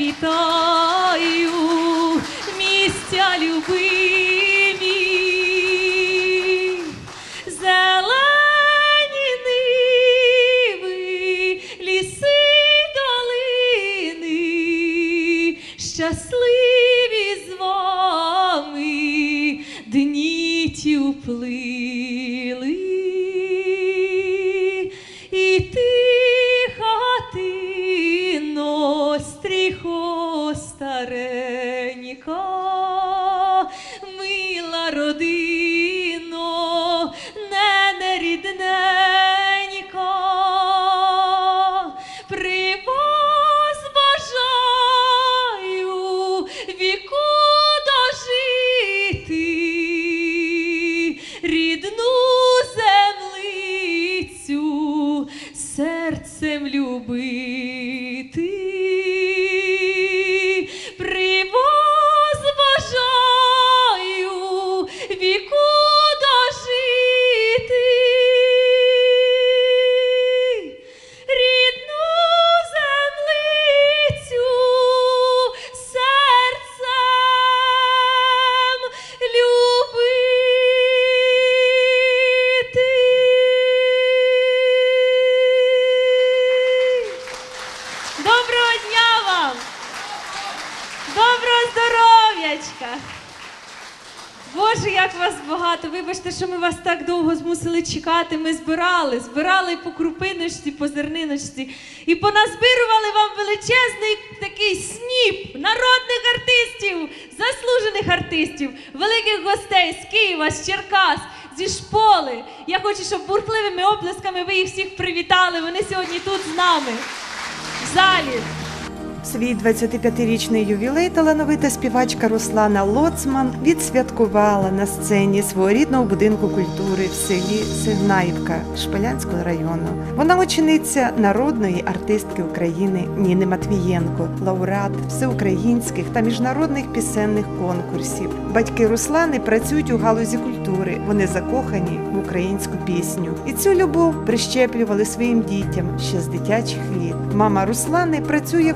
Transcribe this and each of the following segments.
вітаю, місця любимі, rodillas. Багато! Вибачте, що ми вас так довго змусили чекати. Ми збирали, збирали по крупиночці, по зерниночці і поназбирували вам величезний такий сніп народних артистів, заслужених артистів, великих гостей з Києва, з Черкас, зі шполи. Я хочу, щоб бурхливими оплесками ви їх всіх привітали. Вони сьогодні тут з нами, в залі. Свій 25-річний ювілей талановита співачка Руслана Лоцман відсвяткувала на сцені свого рідного будинку культури в селі Сигнаївка Шпилянського району. Вона учениця народної артистки України Ніни Матвієнко, лауреат всеукраїнських та міжнародних пісенних конкурсів. Батьки Руслани працюють у галузі культури. Вони закохані в українську пісню. І цю любов прищеплювали своїм дітям ще з дитячих літ. Мама Руслани працює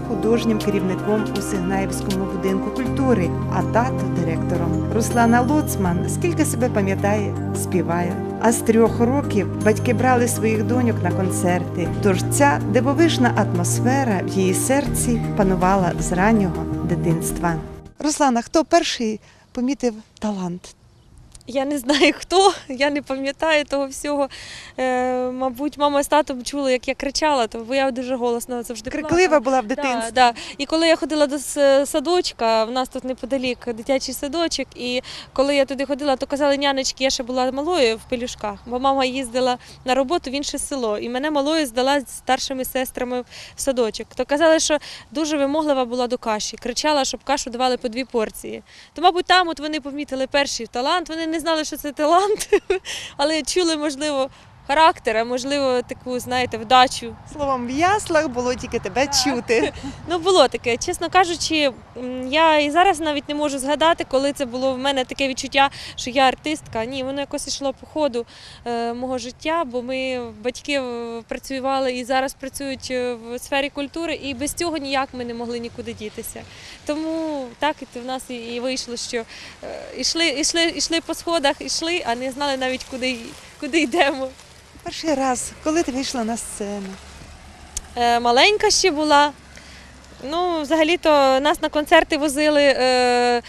художнім керівником у Сигнаївському будинку культури, а тато директором. Руслана Лоцман, скільки себе пам'ятає, співає. А з трьох років батьки брали своїх доньок на концерти. Тож ця дивовижна атмосфера в її серці панувала з раннього дитинства. Руслана, хто перший помітив талант? Я не знаю хто, я не пам'ятаю того всього. Е, мабуть, мама з татом чули, як я кричала, то бо я дуже голосно завжди Криклива була в дитинстві. Да, да. І коли я ходила до садочка, в нас тут неподалік дитячий садочок, і коли я туди ходила, то казали нянечки, я ще була малою в пелюшках, бо мама їздила на роботу в інше село, і мене малою здала з старшими сестрами в садочок. То казали, що дуже вимоглива була до каші, кричала, щоб кашу давали по дві порції. То, мабуть, там от вони помітили перший талант. Вони не знали, що це талант, але чули, можливо, характер, а можливо, таку, знаєте, вдачу. Словом, в яслах було тільки тебе чути. Ну, було таке. Чесно кажучи, я і зараз навіть не можу згадати, коли це було в мене таке відчуття, що я артистка. Ні, воно якось йшло по ходу е, мого життя, бо ми батьки е, працювали і зараз працюють е, в сфері культури, і без цього ніяк ми не могли нікуди дітися. Тому так і в нас і, і вийшло, що е, йшли, йшли, йшли по сходах, йшли, а не знали навіть куди, куди йдемо. Перший раз, коли ти вийшла на сцену. Е, маленька ще була. Ну, взагалі-то нас на концерти возили е,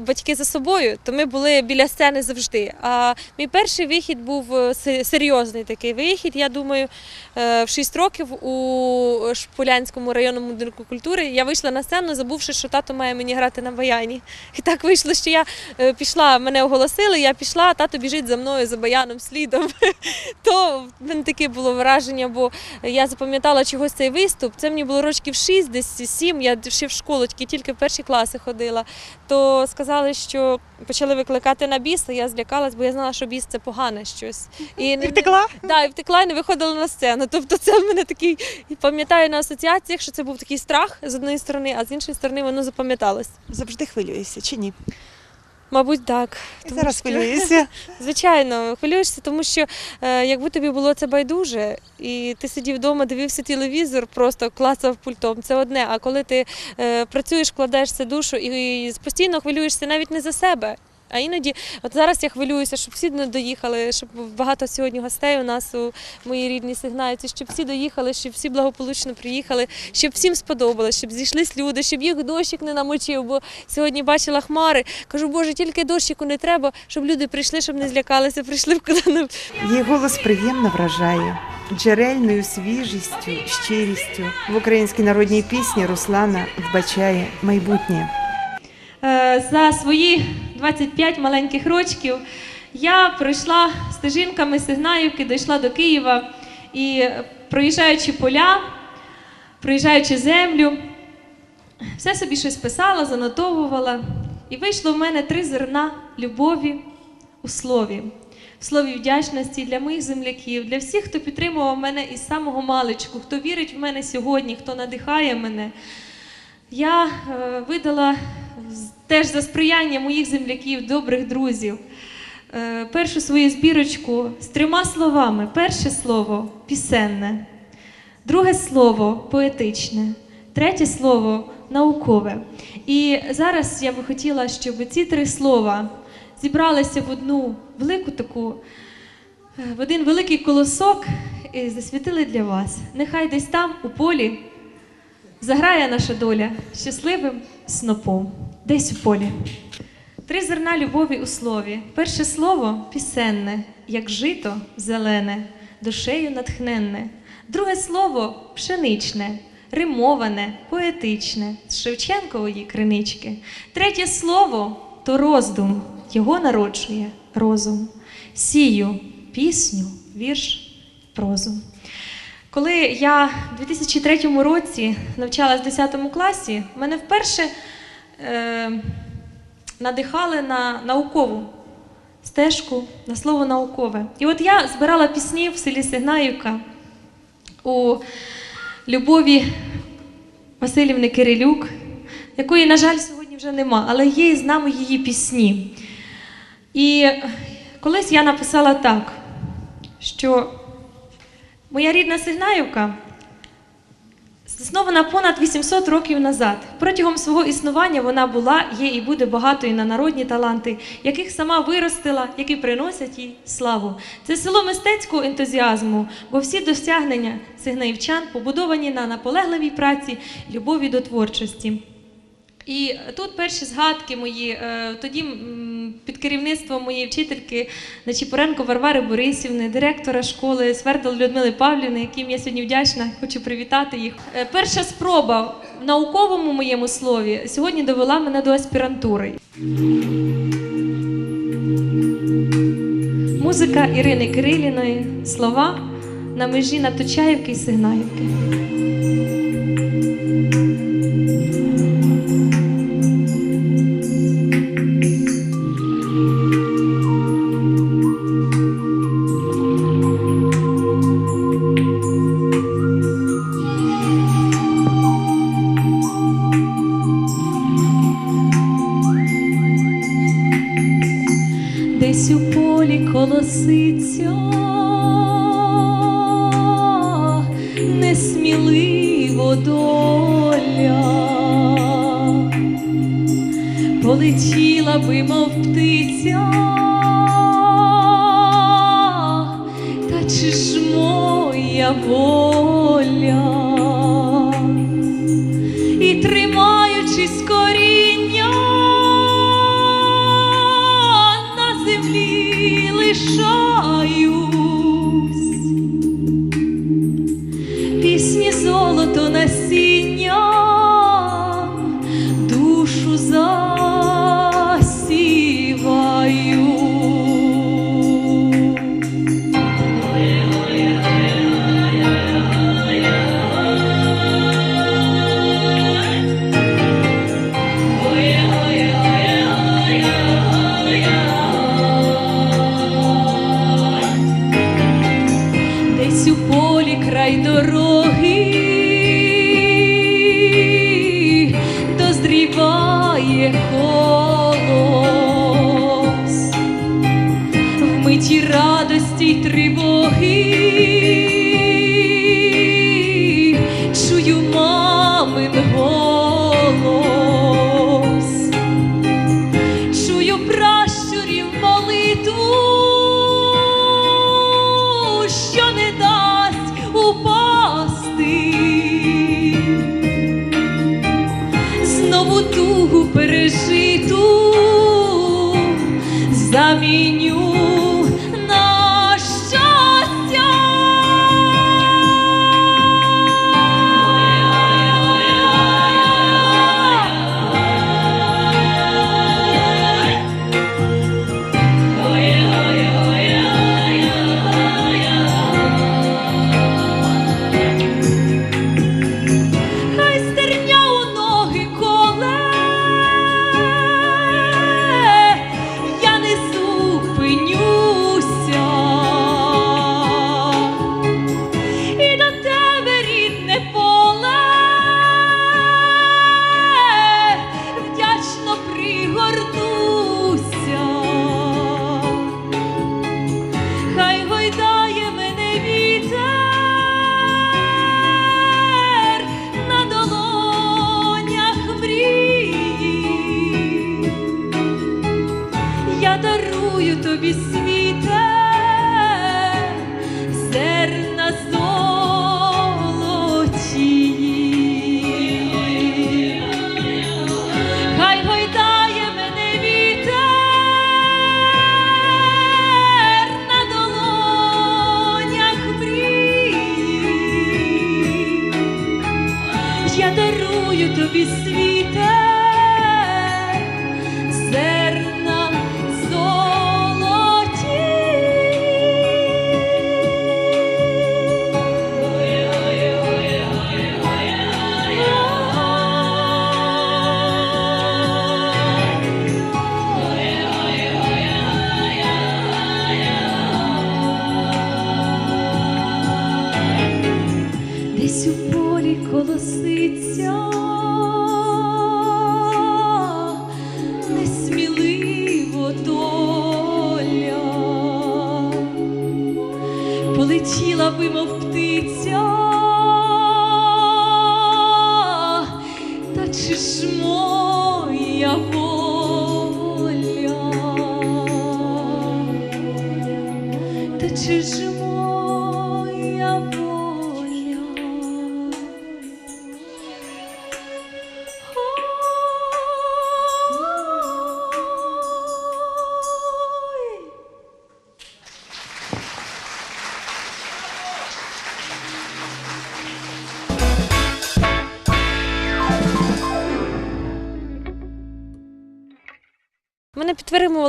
батьки за собою, то ми були біля сцени завжди. А мій перший вихід був е, серйозний такий вихід. Я думаю, е, в 6 років у Шполянському районному будинку культури я вийшла на сцену, забувши, що тато має мені грати на баяні. І так вийшло, що я е, пішла, мене оголосили, я пішла, а тато біжить за мною за баяном слідом. То в мене таке було враження, бо я запам'ятала чогось цей виступ. Це мені було років 6, десь 7, я ще в школу, тільки, тільки в перші класи ходила. То сказали, що почали викликати на біс, а я злякалась, бо я знала, що біс це погане щось. І не- втекла? Да, і втекла і не виходила на сцену. Тобто це в мене такий, пам'ятаю на асоціаціях, що це був такий страх з однієї сторони, а з іншої сторони воно запам'яталось. Завжди хвилюєшся чи ні? Мабуть, так. Тому зараз що- хвилююся. Звичайно, хвилюєшся, тому що е, якби тобі було це байдуже, і ти сидів вдома, дивився телевізор, просто клацав пультом. Це одне. А коли ти е, працюєш, вкладаєшся душу і, і постійно хвилюєшся навіть не за себе. А іноді, от зараз я хвилююся, щоб всі не доїхали, щоб багато сьогодні гостей у нас у моїй рідній сигнаюці, щоб всі доїхали, щоб всі благополучно приїхали, щоб всім сподобалось, щоб зійшлись люди, щоб їх дощик не намочив. Бо сьогодні бачила хмари. Кажу, боже, тільки дощику не треба, щоб люди прийшли, щоб не злякалися, прийшли куди Її голос приємно вражає джерельною свіжістю, щирістю. В українській народній пісні Руслана вбачає майбутнє. Е, За свої 25 маленьких рочків я пройшла стежинками Сигнаївки, дійшла до Києва і проїжджаючи поля, проїжджаючи землю, все собі щось писала, занотовувала. І вийшло в мене три зерна любові у слові. В слові вдячності для моїх земляків, для всіх, хто підтримував мене із самого маличку, хто вірить в мене сьогодні, хто надихає мене. Я е, видала теж за сприяння моїх земляків, добрих друзів, е, першу свою збірочку з трьома словами. Перше слово пісенне, друге слово поетичне, третє слово наукове. І зараз я би хотіла, щоб ці три слова зібралися в одну велику таку, е, в один великий колосок і засвітили для вас. Нехай десь там, у полі, Заграє наша доля щасливим снопом, десь у полі. Три зерна любові у слові. Перше слово пісенне, як жито зелене, душею натхненне. Друге слово пшеничне, римоване, поетичне, з Шевченкової кринички. Третє слово то роздум, його народжує розум. Сію пісню, вірш, прозу. Коли я в 2003 році навчалась в 10 класі, мене вперше надихали на наукову стежку, на слово наукове. І от я збирала пісні в селі Сигнаївка у Любові Васильівни Кирилюк, якої, на жаль, сьогодні вже нема, але є з нами її пісні. І колись я написала так, що Моя рідна Сигнаївка заснована понад 800 років назад. Протягом свого існування вона була, є і буде багатою на народні таланти, яких сама виростила, які приносять їй славу. Це село мистецького ентузіазму, бо всі досягнення сигнаївчан побудовані на наполегливій праці, любові до творчості. І тут перші згадки мої, е, тоді під керівництвом моєї вчительки Начіпоренко Варвари Борисівни, директора школи Свердл Людмили Павлівни, яким я сьогодні вдячна, хочу привітати їх. Е, Перша спроба в науковому моєму слові сьогодні довела мене до аспірантури. Музика Ірини Кириліної, слова на межі Наточаївки і Сигнаївки. Доля, полетіла би, мов птиця, та чи ж моя воля?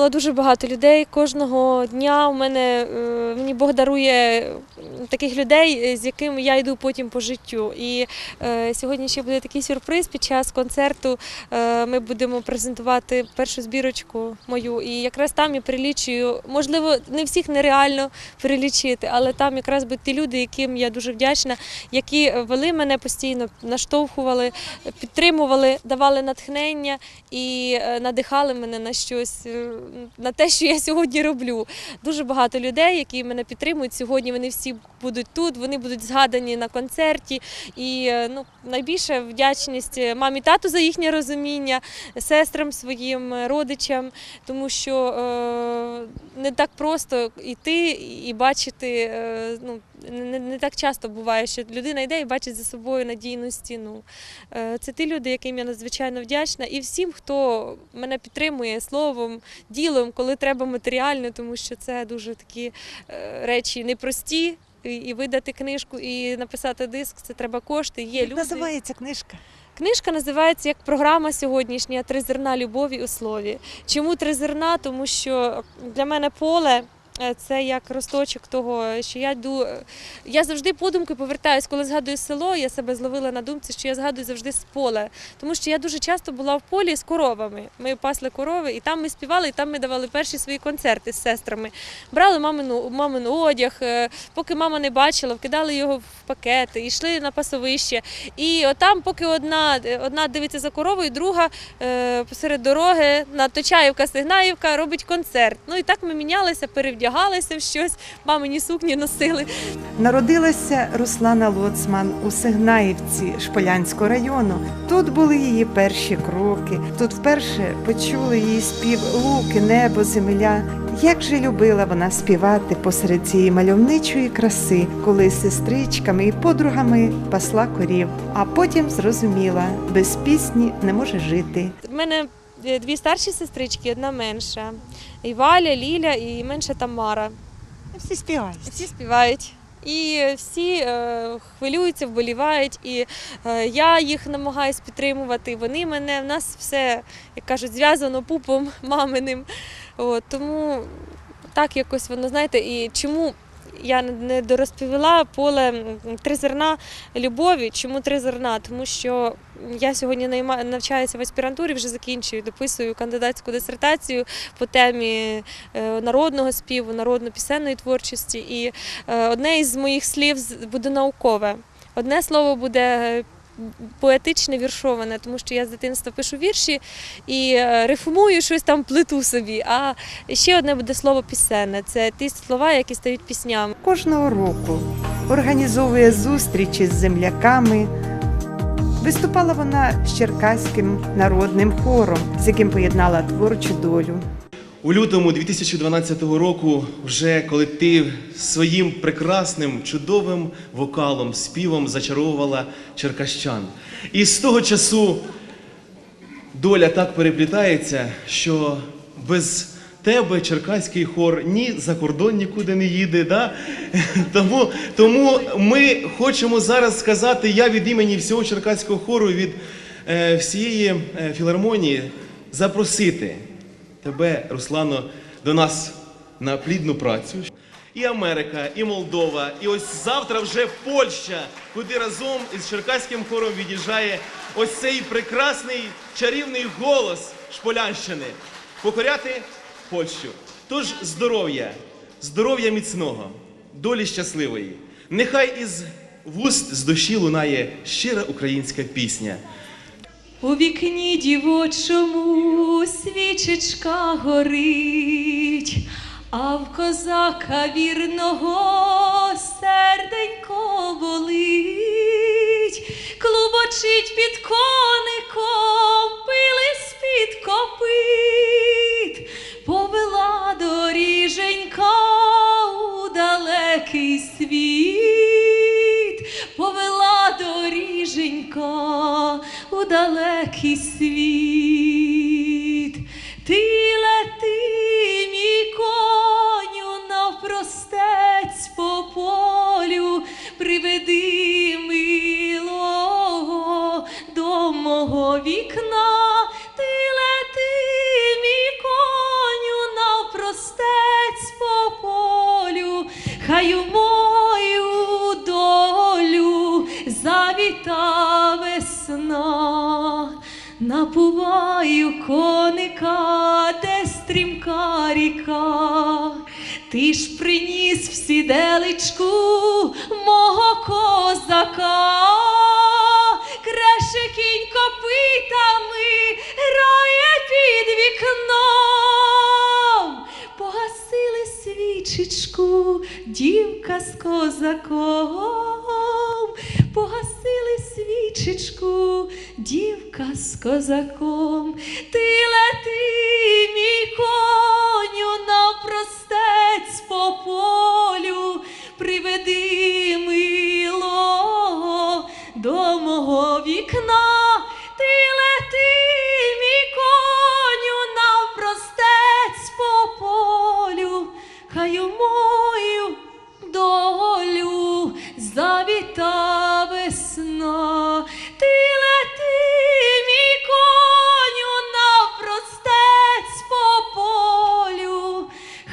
Дуже багато людей. Кожного дня у мене е, мені Бог дарує таких людей, з якими я йду потім по життю. І е, сьогодні ще буде такий сюрприз. Під час концерту е, ми будемо презентувати першу збірочку мою. І якраз там я перелічую, можливо, не всіх нереально перелічити, але там якраз будуть ті люди, яким я дуже вдячна, які вели мене постійно, наштовхували, підтримували, давали натхнення і е, надихали мене на щось, е, на те, що я сьогодні роблю. Дуже багато людей, які мене підтримують сьогодні. Вони всі будуть тут, вони будуть згадані на концерті. І е, ну, найбільша вдячність мамі тату за їхнє розуміння, сестрам своїм, е, родичам, тому що е, не так просто йти і бачити. Е, ну, не, не так часто буває, що людина йде і бачить за собою надійну стіну. Е, Це ті люди, яким я надзвичайно вдячна, і всім, хто мене підтримує словом, ділом, коли треба матеріально, тому що це дуже такі е, речі непрості. І видати книжку, і написати диск це треба кошти. Є Як люди. називається книжка? Книжка називається як програма сьогоднішня Три зерна любові у слові. Чому три зерна? Тому що для мене поле. Е, Це як росточок того, що я йду. е, Я завжди подумки повертаюсь, коли згадую село, я себе зловила на думці, що я згадую завжди з поля. Тому що я дуже часто була в полі з коровами. Ми пасли корови, і там ми співали, і там ми давали перші свої концерти з сестрами. Брали мамину, мамин одяг, е, поки мама не бачила, вкидали його в пакети, йшли на пасовище. І отам, поки одна, одна дивиться за коровою, друга посеред дороги на Точаївка, Сигнаївка робить концерт. Ну і так ми мінялися, перевдягалися. Вдягалися в щось, мамині сукні носили. Народилася Руслана Лоцман у Сигнаївці Шполянського району. Тут були її перші кроки. Тут вперше почули її спів луки, небо, земля. Як же любила вона співати посеред цієї мальовничої краси, коли з сестричками і подругами пасла корів. А потім зрозуміла, без пісні не може жити. В мене дві старші сестрички, одна менша. І Валя, Ліля, і менша Тамара. Всі співають. Всі співають. І всі е, хвилюються, вболівають, і е, я їх намагаюсь підтримувати. Вони мене, в нас все, як кажуть, зв'язано пупом маминим. От, тому так якось воно, знаєте, і чому я не- дорозповіла поле три зерна любові. Чому три зерна? Тому що я сьогодні навчаюся в аспірантурі, вже закінчую, дописую кандидатську дисертацію по темі е, народного співу, народно-пісенної творчості. І е, одне із моїх слів буде наукове. Одне слово буде е, поетичне, віршоване, тому що я з дитинства пишу вірші і е, рифмую щось там плету собі. А ще одне буде слово пісенне. Це ті слова, які стають піснями. Кожного року організовує зустрічі з земляками. Виступала вона з Черкаським народним хором, з яким поєднала творчу долю. У лютому 2012 року, вже колектив своїм прекрасним, чудовим вокалом, співом зачаровувала черкащан. І з того часу доля так переплітається, що без тебе черкаський хор ні за кордон нікуди не їде. Да? Тому, тому ми хочемо зараз сказати, я від імені всього черкаського хору, від е, всієї е, філармонії запросити тебе, Руслано, до нас на плідну працю. І Америка, і Молдова, і ось завтра вже Польща, куди разом із черкаським хором від'їжджає ось цей прекрасний чарівний голос Шполянщини покоряти Польщу. Тож здоров'я, здоров'я міцного, долі щасливої. Нехай із вуст з душі лунає щира українська пісня. У вікні дівочому свічечка горить, а в козака вірного серденько болить, клубочить під коником, пили з-під копит, повела доріженька у далекий світ, повела доріженька у далекий світ. Приніс мого козака, креше кінь копитами, грає під вікном, погасили свічечку, дівка з козаком, погасили свічечку, дівка з козаком, ти лети, мій коню, навпростець по полю,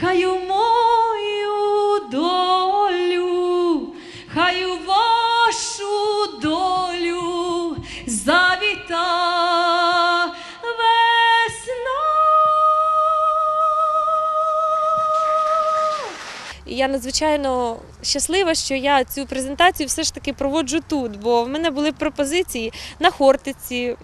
хай у мою долю, хай у вашу долю завіта весна. Я надзвичайно щаслива, що я цю презентацію все ж таки проводжу тут, бо в мене були пропозиції на Хортиці,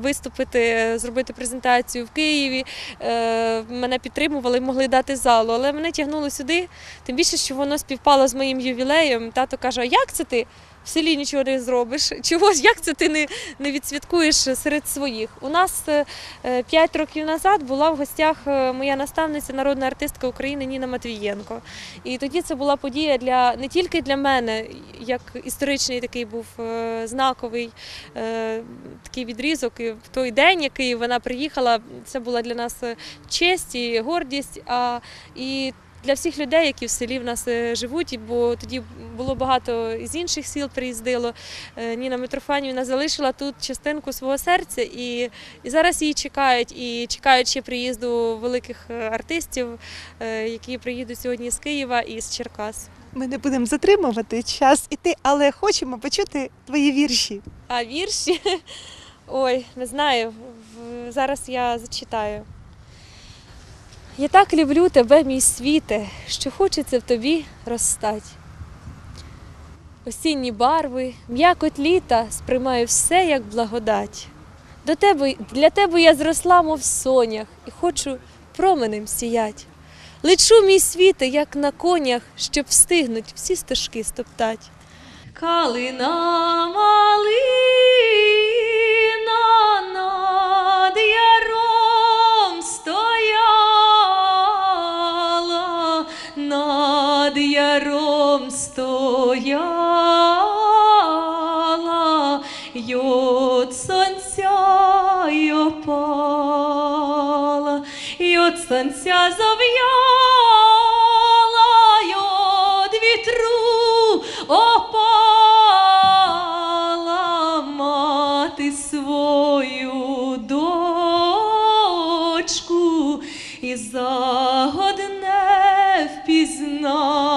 виступити, е, зробити презентацію в Києві. Е, Мене підтримували, могли дати залу, але мене тягнуло сюди. Тим більше, що воно співпало з моїм ювілеєм. Тато каже: як це ти? В селі нічого не зробиш. Чого ж як це ти не, не відсвяткуєш серед своїх? У нас е, е, п'ять років назад була в гостях е, моя наставниця, народна артистка України Ніна Матвієнко. І тоді це була подія для не тільки для мене, як історичний такий був знаковий такий відрізок. І в той день, який вона приїхала, це була для нас честь і гордість. А і для всіх людей, які в селі в нас е, живуть, бо тоді було багато з інших сіл приїздило. Е, Ніна Митрофанівна залишила тут частинку свого серця, і, і зараз її чекають. І чекають ще приїзду великих е, артистів, які приїдуть сьогодні з Києва і з Черкас. Ми не будемо затримувати час іти, але хочемо почути твої вірші. А вірші? Ой, не знаю. Зараз я зачитаю. Я так люблю тебе, мій світе, що хочеться в тобі розстать. Осінні барви, м'якоть літа сприймаю все як благодать. До тебе, для тебе я зросла, мов сонях, і хочу променем сіять. Лечу мій світе, як на конях, щоб встигнуть всі стежки стоптать. Калина малина стояла, й от сонця й опала, й от сонця зав'яла, й от вітру опала мати свою дочку і загод не впізнала.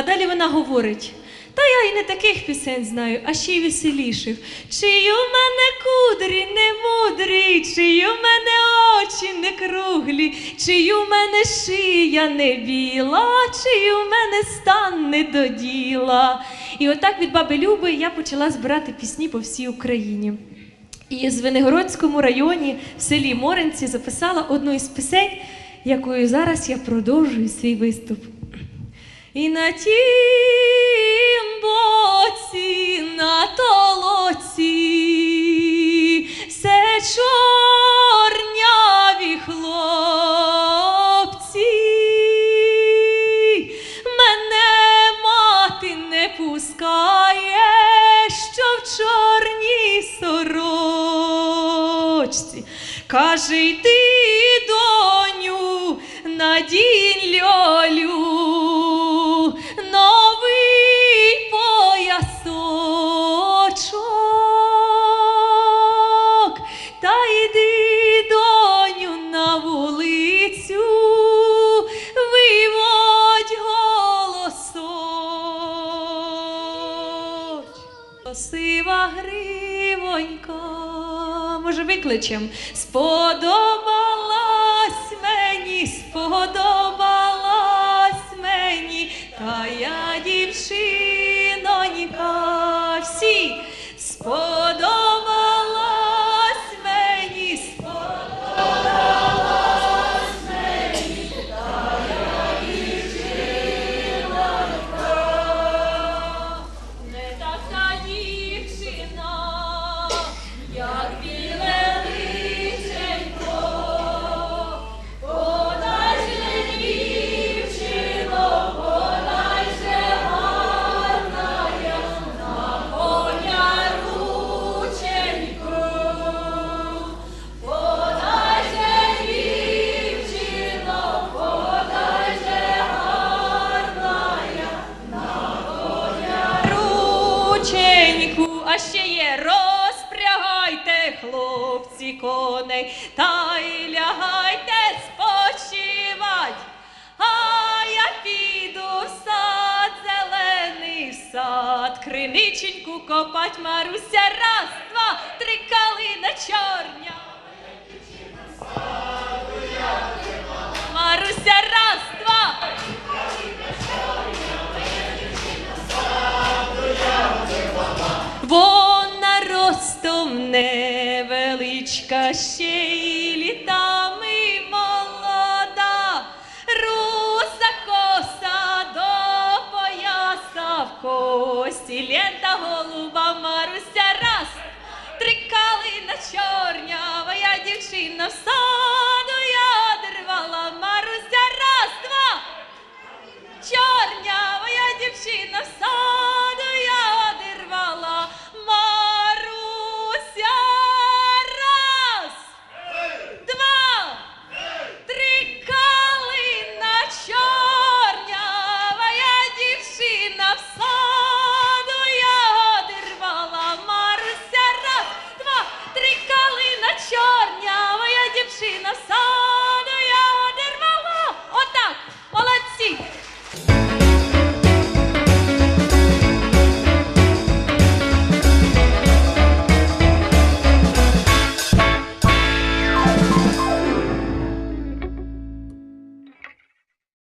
А далі вона говорить. Та я й не таких пісень знаю, а ще й веселіших. Чи у мене кудрі не мудрі, чи у мене очі не круглі, чи у мене шия не біла, чи у мене стан не до діла. І отак від баби Люби я почала збирати пісні по всій Україні. І в Звенигородському районі в селі Моринці записала одну із пісень, якою зараз я продовжую свій виступ. І на тім боці, на толоці, все чорняві хлопці, мене мати не пускає, що в чорній сорочці. Каже, йди, може хлопці, коней, та й лягайте спочивать. А я піду в сад зелений в сад, криниченьку копать Маруся, раз, два, три калина чорня. Маруся, раз, два. Не невеличка ще й літами молода, руса коса до пояса в косі лента голуба маруся раз, трикали на чорнявая дівчина.